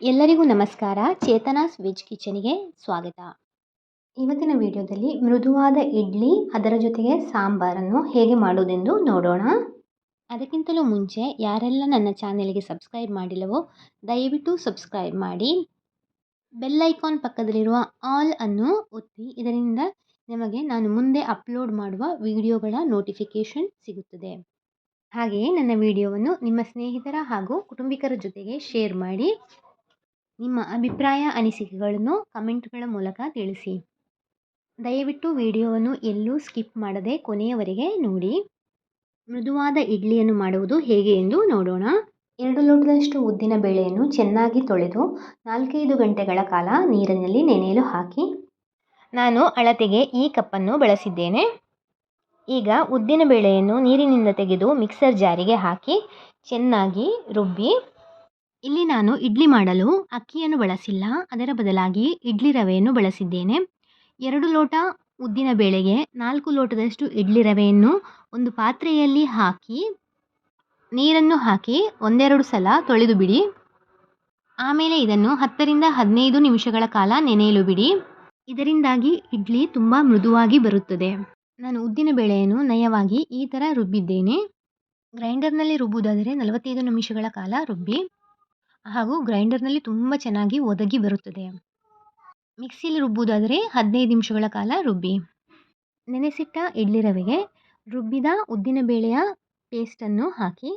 ಎಲ್ಲರಿಗೂ ನಮಸ್ಕಾರ. ಚೇತನಾಸ್ ವೆಜ್ ಕಿಚನಿಗೆ ಸ್ವಾಗತ. ಇವತ್ತಿನ ವಿಡಿಯೋದಲ್ಲಿ ಮೃದುವಾದ ಇಡ್ಲಿ, ಅದರ ಜೊತೆಗೆ ಸಾಂಬಾರನ್ನು ಹೇಗೆ ಮಾಡೋದೆಂದು ನೋಡೋಣ. ಅದಕ್ಕಿಂತಲೂ ಮುಂಚೆ ಯಾರೆಲ್ಲ ನನ್ನ ಚಾನೆಲ್ಗೆ ಸಬ್ಸ್ಕ್ರೈಬ್ ಮಾಡಿಲ್ಲವೋ, ದಯವಿಟ್ಟು ಸಬ್ಸ್ಕ್ರೈಬ್ ಮಾಡಿ. ಬೆಲ್ ಐಕಾನ್ ಪಕ್ಕದಲ್ಲಿರುವ ಆಲ್ ಅನ್ನು ಒತ್ತಿ. ಇದರಿಂದ ನಿಮಗೆ ನಾನು ಮುಂದೆ ಅಪ್ಲೋಡ್ ಮಾಡುವ ವಿಡಿಯೋಗಳ ನೋಟಿಫಿಕೇಷನ್ ಸಿಗುತ್ತದೆ. ಹಾಗೆಯೇ ನನ್ನ ವಿಡಿಯೋವನ್ನು ನಿಮ್ಮ ಸ್ನೇಹಿತರ ಹಾಗೂ ಕುಟುಂಬಿಕರ ಜೊತೆಗೆ ಶೇರ್ ಮಾಡಿ. ನಿಮ್ಮ ಅಭಿಪ್ರಾಯ ಅನಿಸಿಕೆಗಳನ್ನು ಕಮೆಂಟ್ಗಳ ಮೂಲಕ ತಿಳಿಸಿ. ದಯವಿಟ್ಟು ವಿಡಿಯೋವನ್ನು ಎಲ್ಲೂ ಸ್ಕಿಪ್ ಮಾಡದೆ ಕೊನೆಯವರೆಗೆ ನೋಡಿ. ಮೃದುವಾದ ಇಡ್ಲಿಯನ್ನು ಮಾಡುವುದು ಹೇಗೆ ಎಂದು ನೋಡೋಣ. ಎರಡು ಲೋಟದಷ್ಟು ಉದ್ದಿನ ಬೇಳೆಯನ್ನು ಚೆನ್ನಾಗಿ ತೊಳೆದು ನಾಲ್ಕೈದು ಗಂಟೆಗಳ ಕಾಲ ನೀರಿನಲ್ಲಿ ನೆನೆಯಲು ಹಾಕಿ. ನಾನು ಅಳತೆಗೆ ಈ ಕಪ್ಪನ್ನು ಬಳಸಿದ್ದೇನೆ. ಈಗ ಉದ್ದಿನ ಬೇಳೆಯನ್ನು ನೀರಿನಿಂದ ತೆಗೆದು ಮಿಕ್ಸರ್ ಜಾರಿಗೆ ಹಾಕಿ ಚೆನ್ನಾಗಿ ರುಬ್ಬಿ. ಇಲ್ಲಿ ನಾನು ಇಡ್ಲಿ ಮಾಡಲು ಅಕ್ಕಿಯನ್ನು ಬಳಸಿಲ್ಲ. ಅದರ ಬದಲಾಗಿ ಇಡ್ಲಿ ರವೆಯನ್ನು ಬಳಸಿದ್ದೇನೆ. ಎರಡು ಲೋಟ ಉದ್ದಿನ ಬೇಳೆಗೆ ನಾಲ್ಕು ಲೋಟದಷ್ಟು ಇಡ್ಲಿ ರವೆಯನ್ನು ಒಂದು ಪಾತ್ರೆಯಲ್ಲಿ ಹಾಕಿ, ನೀರನ್ನು ಹಾಕಿ ಒಂದೆರಡು ಸಲ ತೊಳೆದು ಬಿಡಿ. ಆಮೇಲೆ ಇದನ್ನು ಹತ್ತರಿಂದ ಹದಿನೈದು ನಿಮಿಷಗಳ ಕಾಲ ನೆನೆಯಲು ಬಿಡಿ. ಇದರಿಂದಾಗಿ ಇಡ್ಲಿ ತುಂಬ ಮೃದುವಾಗಿ ಬರುತ್ತದೆ. ನಾನು ಉದ್ದಿನ ಬೇಳೆಯನ್ನು ನಯವಾಗಿ ಈ ಥರ ರುಬ್ಬಿದ್ದೇನೆ. ಗ್ರೈಂಡರ್ನಲ್ಲಿ ರುಬ್ಬುವುದಾದರೆ ನಲವತ್ತೈದು ನಿಮಿಷಗಳ ಕಾಲ ರುಬ್ಬಿ. ಹಾಗೂ ಗ್ರೈಂಡರ್ನಲ್ಲಿ ತುಂಬ ಚೆನ್ನಾಗಿ ಒದಗಿ ಬರುತ್ತದೆ. ಮಿಕ್ಸಿಯಲ್ಲಿ ರುಬ್ಬುವುದಾದರೆ ಹದಿನೈದು ನಿಮಿಷಗಳ ಕಾಲ ರುಬ್ಬಿ. ನೆನೆಸಿಟ್ಟ ಇಡ್ಲಿ ರವೆಗೆ ರುಬ್ಬಿದ ಉದ್ದಿನಬೇಳೆಯ ಪೇಸ್ಟನ್ನು ಹಾಕಿ.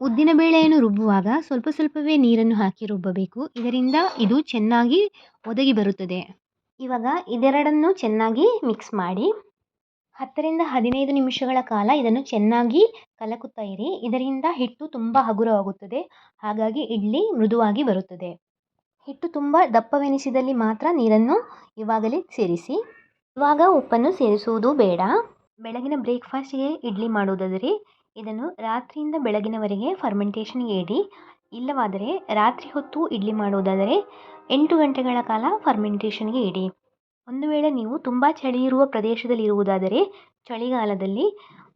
ಉದ್ದಿನಬೇಳೆಯನ್ನು ರುಬ್ಬುವಾಗ ಸ್ವಲ್ಪ ಸ್ವಲ್ಪವೇ ನೀರನ್ನು ಹಾಕಿ ರುಬ್ಬಬೇಕು. ಇದರಿಂದ ಇದು ಚೆನ್ನಾಗಿ ಒದಗಿ ಬರುತ್ತದೆ. ಇವಾಗ ಇದೆರಡನ್ನು ಚೆನ್ನಾಗಿ ಮಿಕ್ಸ್ ಮಾಡಿ. ಹತ್ತರಿಂದ ಹದಿನೈದು ನಿಮಿಷಗಳ ಕಾಲ ಇದನ್ನು ಚೆನ್ನಾಗಿ ಕಲಕುತ್ತಾ ಇರಿ. ಇದರಿಂದ ಹಿಟ್ಟು ತುಂಬ ಹಗುರವಾಗುತ್ತದೆ. ಹಾಗಾಗಿ ಇಡ್ಲಿ ಮೃದುವಾಗಿ ಬರುತ್ತದೆ. ಹಿಟ್ಟು ತುಂಬ ದಪ್ಪವೆನಿಸಿದಲ್ಲಿ ಮಾತ್ರ ನೀರನ್ನು ಇವಾಗಲೇ ಸೇರಿಸಿ. ಇವಾಗ ಉಪ್ಪನ್ನು ಸೇರಿಸುವುದು ಬೇಡ. ಬೆಳಗಿನ ಬ್ರೇಕ್ಫಾಸ್ಟ್ಗೆ ಇಡ್ಲಿ ಮಾಡುವುದಾದರೆ ಇದನ್ನು ರಾತ್ರಿಯಿಂದ ಬೆಳಗಿನವರೆಗೆ ಫರ್ಮೆಂಟೇಷನ್ಗೆ ಇಡಿ. ಇಲ್ಲವಾದರೆ ರಾತ್ರಿ ಹೊತ್ತು ಇಡ್ಲಿ ಮಾಡುವುದಾದರೆ ಎಂಟು ಗಂಟೆಗಳ ಕಾಲ ಫರ್ಮೆಂಟೇಷನ್ಗೆ ಇಡಿ. ಒಂದು ವೇಳೆ ನೀವು ತುಂಬ ಚಳಿ ಇರುವ ಪ್ರದೇಶದಲ್ಲಿ ಇರುವುದಾದರೆ, ಚಳಿಗಾಲದಲ್ಲಿ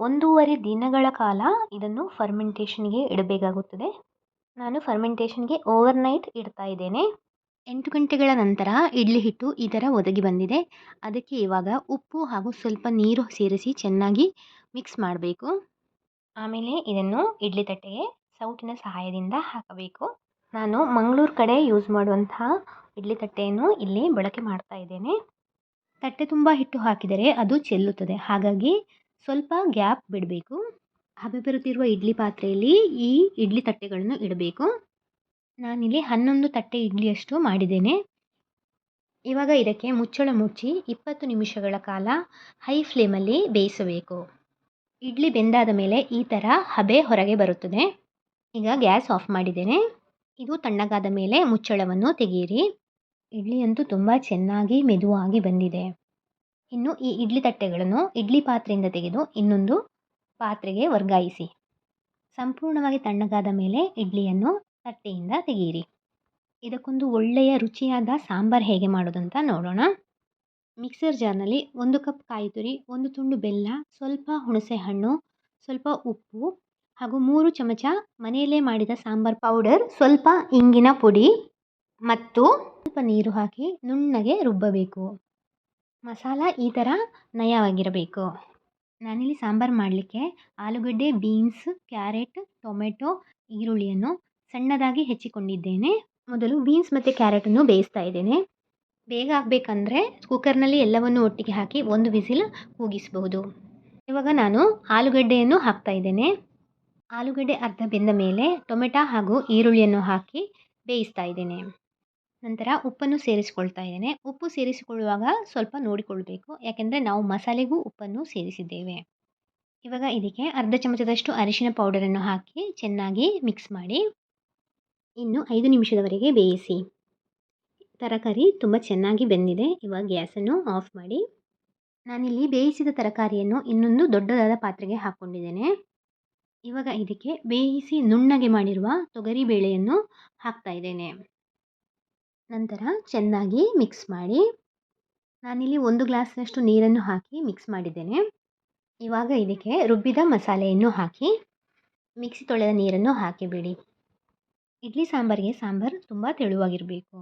ಒಂದೂವರೆ ದಿನಗಳ ಕಾಲ ಇದನ್ನು ಫರ್ಮೆಂಟೇಷನ್ಗೆ ಇಡಬೇಕಾಗುತ್ತದೆ. ನಾನು ಫರ್ಮೆಂಟೇಷನ್ಗೆ ಓವರ್ ನೈಟ್ ಇಡ್ತಾ ಇದ್ದೇನೆ. ಎಂಟು ಗಂಟೆಗಳ ನಂತರ ಇಡ್ಲಿ ಹಿಟ್ಟು ಈ ಥರ ಒದಗಿ ಬಂದಿದೆ. ಅದಕ್ಕೆ ಇವಾಗ ಉಪ್ಪು ಹಾಗೂ ಸ್ವಲ್ಪ ನೀರು ಸೇರಿಸಿ ಚೆನ್ನಾಗಿ ಮಿಕ್ಸ್ ಮಾಡಬೇಕು. ಆಮೇಲೆ ಇದನ್ನು ಇಡ್ಲಿ ತಟ್ಟೆಗೆ ಸೌಟಿನ ಸಹಾಯದಿಂದ ಹಾಕಬೇಕು. ನಾನು ಮಂಗಳೂರು ಕಡೆ ಯೂಸ್ ಮಾಡುವಂತಹ ಇಡ್ಲಿ ತಟ್ಟೆಯನ್ನು ಇಲ್ಲಿ ಬಳಕೆ ಮಾಡ್ತಾ ಇದ್ದೇನೆ. ತಟ್ಟೆ ತುಂಬ ಹಿಟ್ಟು ಹಾಕಿದರೆ ಅದು ಚೆಲ್ಲುತ್ತದೆ. ಹಾಗಾಗಿ ಸ್ವಲ್ಪ ಗ್ಯಾಪ್ ಬಿಡಬೇಕು. ಹಬೆ ಬರುತ್ತಿರುವ ಇಡ್ಲಿ ಪಾತ್ರೆಯಲ್ಲಿ ಈ ಇಡ್ಲಿ ತಟ್ಟೆಗಳನ್ನು ಇಡಬೇಕು. ನಾನಿಲ್ಲಿ ಹನ್ನೊಂದು ತಟ್ಟೆ ಇಡ್ಲಿಯಷ್ಟು ಮಾಡಿದ್ದೇನೆ. ಇವಾಗ ಇದಕ್ಕೆ ಮುಚ್ಚಳ ಮುಚ್ಚಿ ಇಪ್ಪತ್ತು ನಿಮಿಷಗಳ ಕಾಲ ಹೈ ಫ್ಲೇಮಲ್ಲಿ ಬೇಯಿಸಬೇಕು. ಇಡ್ಲಿ ಬೆಂದಾದ ಮೇಲೆ ಈ ಥರ ಹಬೆ ಹೊರಗೆ ಬರುತ್ತದೆ. ಈಗ ಗ್ಯಾಸ್ ಆಫ್ ಮಾಡಿದ್ದೇನೆ. ಇದು ತಣ್ಣಗಾದ ಮೇಲೆ ಮುಚ್ಚಳವನ್ನು ತೆಗೆಯಿರಿ. ಇಡ್ಲಿ ಅಂತೂ ತುಂಬ ಚೆನ್ನಾಗಿ ಮೆದುವಾಗಿ ಬಂದಿದೆ. ಇನ್ನು ಈ ಇಡ್ಲಿ ತಟ್ಟೆಗಳನ್ನು ಇಡ್ಲಿ ಪಾತ್ರೆಯಿಂದ ತೆಗೆದು ಇನ್ನೊಂದು ಪಾತ್ರೆಗೆ ವರ್ಗಾಯಿಸಿ. ಸಂಪೂರ್ಣವಾಗಿ ತಣ್ಣಗಾದ ಮೇಲೆ ಇಡ್ಲಿಯನ್ನು ತಟ್ಟೆಯಿಂದ ತೆಗೆಯಿರಿ. ಇದಕ್ಕೊಂದು ಒಳ್ಳೆಯ ರುಚಿಯಾದ ಸಾಂಬಾರು ಹೇಗೆ ಮಾಡೋದಂತ ನೋಡೋಣ. ಮಿಕ್ಸರ್ ಜಾರ್ನಲ್ಲಿ ಒಂದು ಕಪ್ ಕಾಯಿ ತುರಿ ಒಂದು ತುಂಡು ಬೆಲ್ಲ, ಸ್ವಲ್ಪ ಹುಣಸೆ ಹಣ್ಣು, ಸ್ವಲ್ಪ ಉಪ್ಪು ಹಾಗೂ ಮೂರು ಚಮಚ ಮನೆಯಲ್ಲೇ ಮಾಡಿದ ಸಾಂಬಾರ್ ಪೌಡರ್, ಸ್ವಲ್ಪ ಇಂಗಿನ ಪುಡಿ ಮತ್ತು ಸ್ವಲ್ಪ ನೀರು ಹಾಕಿ ನುಣ್ಣಗೆ ರುಬ್ಬಬೇಕು. ಮಸಾಲ ಈ ಥರ ನಯವಾಗಿರಬೇಕು. ನಾನಿಲ್ಲಿ ಸಾಂಬಾರು ಮಾಡಲಿಕ್ಕೆ ಆಲೂಗಡ್ಡೆ, ಬೀನ್ಸ್, ಕ್ಯಾರೆಟ್, ಟೊಮೆಟೊ, ಈರುಳ್ಳಿಯನ್ನು ಸಣ್ಣದಾಗಿ ಹೆಚ್ಚಿಕೊಂಡಿದ್ದೇನೆ. ಮೊದಲು ಬೀನ್ಸ್ ಮತ್ತು ಕ್ಯಾರೆಟನ್ನು ಬೇಯಿಸ್ತಾ ಇದ್ದೇನೆ. ಬೇಗ ಆಗಬೇಕಂದ್ರೆ ಕುಕ್ಕರ್ನಲ್ಲಿ ಎಲ್ಲವನ್ನು ಒಟ್ಟಿಗೆ ಹಾಕಿ ಒಂದು ವಿಸಿಲ್ ಕೂಗಿಸಬಹುದು. ಇವಾಗ ನಾನು ಆಲೂಗಡ್ಡೆಯನ್ನು ಹಾಕ್ತಾ ಇದ್ದೇನೆ. ಆಲೂಗಡ್ಡೆ ಅರ್ಧ ಬೆಂದ ಮೇಲೆ ಟೊಮೆಟೊ ಹಾಗೂ ಈರುಳ್ಳಿಯನ್ನು ಹಾಕಿ ಬೇಯಿಸ್ತಾ ಇದ್ದೇನೆ. ನಂತರ ಉಪ್ಪನ್ನು ಸೇರಿಸಿಕೊಳ್ತಾ ಇದ್ದೇನೆ. ಉಪ್ಪು ಸೇರಿಸಿಕೊಳ್ಳುವಾಗ ಸ್ವಲ್ಪ ನೋಡಿಕೊಳ್ಬೇಕು. ಯಾಕೆಂದರೆ ನಾವು ಮಸಾಲೆಗೂ ಉಪ್ಪನ್ನು ಸೇರಿಸಿದ್ದೇವೆ. ಇವಾಗ ಇದಕ್ಕೆ ಅರ್ಧ ಚಮಚದಷ್ಟು ಅರಿಶಿನ ಪೌಡರನ್ನು ಹಾಕಿ ಚೆನ್ನಾಗಿ ಮಿಕ್ಸ್ ಮಾಡಿ ಇನ್ನು ಐದು ನಿಮಿಷದವರೆಗೆ ಬೇಯಿಸಿ. ತರಕಾರಿ ತುಂಬ ಚೆನ್ನಾಗಿ ಬೆಂದಿದೆ. ಇವಾಗ ಗ್ಯಾಸನ್ನು ಆಫ್ ಮಾಡಿ. ನಾನಿಲ್ಲಿ ಬೇಯಿಸಿದ ತರಕಾರಿಯನ್ನು ಇನ್ನೊಂದು ದೊಡ್ಡದಾದ ಪಾತ್ರೆಗೆ ಹಾಕ್ಕೊಂಡಿದ್ದೇನೆ. ಇವಾಗ ಇದಕ್ಕೆ ಬೇಯಿಸಿ ನುಣ್ಣಗೆ ಮಾಡಿರುವ ತೊಗರಿ ಬೇಳೆಯನ್ನು ಹಾಕ್ತಾ ಇದ್ದೇನೆ. ನಂತರ ಚೆನ್ನಾಗಿ ಮಿಕ್ಸ್ ಮಾಡಿ ನಾನಿಲ್ಲಿ ಒಂದು ಗ್ಲಾಸ್ನಷ್ಟು ನೀರನ್ನು ಹಾಕಿ ಮಿಕ್ಸ್ ಮಾಡಿದ್ದೇನೆ. ಇವಾಗ ಇದಕ್ಕೆ ರುಬ್ಬಿದ ಮಸಾಲೆಯನ್ನು ಹಾಕಿ, ಮಿಕ್ಸಿ ತೊಳೆದ ನೀರನ್ನು ಹಾಕಿಬಿಡಿ. ಇಡ್ಲಿ ಸಾಂಬಾರಿಗೆ ಸಾಂಬಾರು ತುಂಬ ತೆಳುವಾಗಿರಬೇಕು.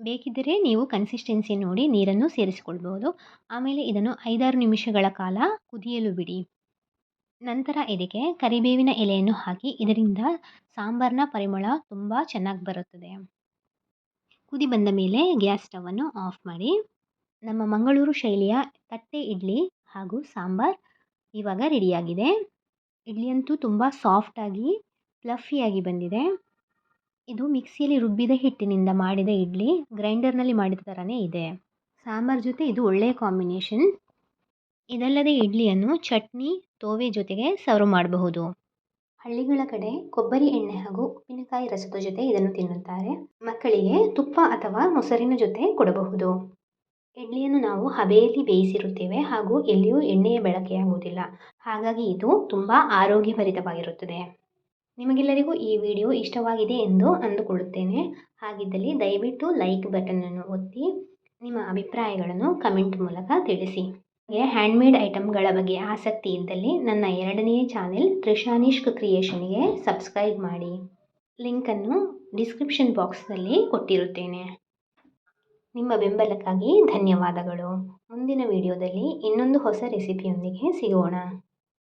ಬೇಕಿದ್ದರೆ ನೀವು ಕನ್ಸಿಸ್ಟೆನ್ಸಿ ನೋಡಿ ನೀರನ್ನು ಸೇರಿಸಿಕೊಳ್ಬೋದು. ಆಮೇಲೆ ಇದನ್ನು ಐದಾರು ನಿಮಿಷಗಳ ಕಾಲ ಕುದಿಯಲು ಬಿಡಿ. ನಂತರ ಇದಕ್ಕೆ ಕರಿಬೇವಿನ ಎಲೆಯನ್ನು ಹಾಕಿ ಇದರಿಂದ ಸಾಂಬಾರಿನ ಪರಿಮಳ ತುಂಬ ಚೆನ್ನಾಗಿ ಬರುತ್ತದೆ. ಕುದಿ ಬಂದ ಮೇಲೆ ಗ್ಯಾಸ್ ಸ್ಟವನ್ನು ಆಫ್ ಮಾಡಿ. ನಮ್ಮ ಮಂಗಳೂರು ಶೈಲಿಯ ತಟ್ಟೆ ಇಡ್ಲಿ ಹಾಗೂ ಸಾಂಬಾರ್ ಇವಾಗ ರೆಡಿಯಾಗಿದೆ. ಇಡ್ಲಿ ಅಂತೂ ತುಂಬ ಸಾಫ್ಟಾಗಿ ಫ್ಲಫಿಯಾಗಿ ಬಂದಿದೆ. ಇದು ಮಿಕ್ಸಿಯಲ್ಲಿ ರುಬ್ಬಿದ ಹಿಟ್ಟಿನಿಂದ ಮಾಡಿದ ಇಡ್ಲಿ, ಗ್ರೈಂಡರ್ನಲ್ಲಿ ಮಾಡಿದ ಥರನೇ ಇದೆ. ಸಾಂಬಾರ್ ಜೊತೆ ಇದು ಒಳ್ಳೆಯ ಕಾಂಬಿನೇಷನ್. ಇದಲ್ಲದೆ ಇಡ್ಲಿಯನ್ನು ಚಟ್ನಿ, ತೋವೆ ಜೊತೆಗೆ ಸರ್ವ್ ಮಾಡಬಹುದು. ಹಳ್ಳಿಗಳ ಕಡೆ ಕೊಬ್ಬರಿ ಎಣ್ಣೆ ಹಾಗೂ ಉಪ್ಪಿನಕಾಯಿ ರಸದ ಜೊತೆ ಇದನ್ನು ತಿನ್ನುತ್ತಾರೆ. ಮಕ್ಕಳಿಗೆ ತುಪ್ಪ ಅಥವಾ ಮೊಸರಿನ ಜೊತೆ ಕೊಡಬಹುದು. ಇಡ್ಲಿಯನ್ನು ನಾವು ಹಬೆಯಲ್ಲಿ ಬೇಯಿಸಿರುತ್ತೇವೆ ಹಾಗೂ ಎಲ್ಲಿಯೂ ಎಣ್ಣೆಯ ಬಳಕೆಯಾಗುವುದಿಲ್ಲ. ಹಾಗಾಗಿ ಇದು ತುಂಬ ಆರೋಗ್ಯಭರಿತವಾಗಿರುತ್ತದೆ. ನಿಮಗೆಲ್ಲರಿಗೂ ಈ ವಿಡಿಯೋ ಇಷ್ಟವಾಗಿದೆ ಎಂದು ಅಂದುಕೊಳ್ಳುತ್ತೇನೆ. ಹಾಗಿದ್ದಲ್ಲಿ ದಯವಿಟ್ಟು ಲೈಕ್ ಬಟನನ್ನು ಒತ್ತಿ ನಿಮ್ಮ ಅಭಿಪ್ರಾಯಗಳನ್ನು ಕಮೆಂಟ್ ಮೂಲಕ ತಿಳಿಸಿ. ನಿಮಗೆ ಹ್ಯಾಂಡ್ಮೇಡ್ ಐಟಮ್ಗಳ ಬಗ್ಗೆ ಆಸಕ್ತಿ ಇದ್ದಲ್ಲಿ ನನ್ನ ಎರಡನೆಯ ಚಾನೆಲ್ ತ್ರಿಶಾನಿಷ್ಕ್ ಕ್ರಿಯೇಷನ್ಗೆ ಸಬ್ಸ್ಕ್ರೈಬ್ ಮಾಡಿ. ಲಿಂಕನ್ನು ಡಿಸ್ಕ್ರಿಪ್ಷನ್ ಬಾಕ್ಸ್ನಲ್ಲಿ ಕೊಟ್ಟಿರುತ್ತೇನೆ. ನಿಮ್ಮ ಬೆಂಬಲಕ್ಕಾಗಿ ಧನ್ಯವಾದಗಳು. ಮುಂದಿನ ವಿಡಿಯೋದಲ್ಲಿ ಇನ್ನೊಂದು ಹೊಸ ರೆಸಿಪಿಯೊಂದಿಗೆ ಸಿಗೋಣ.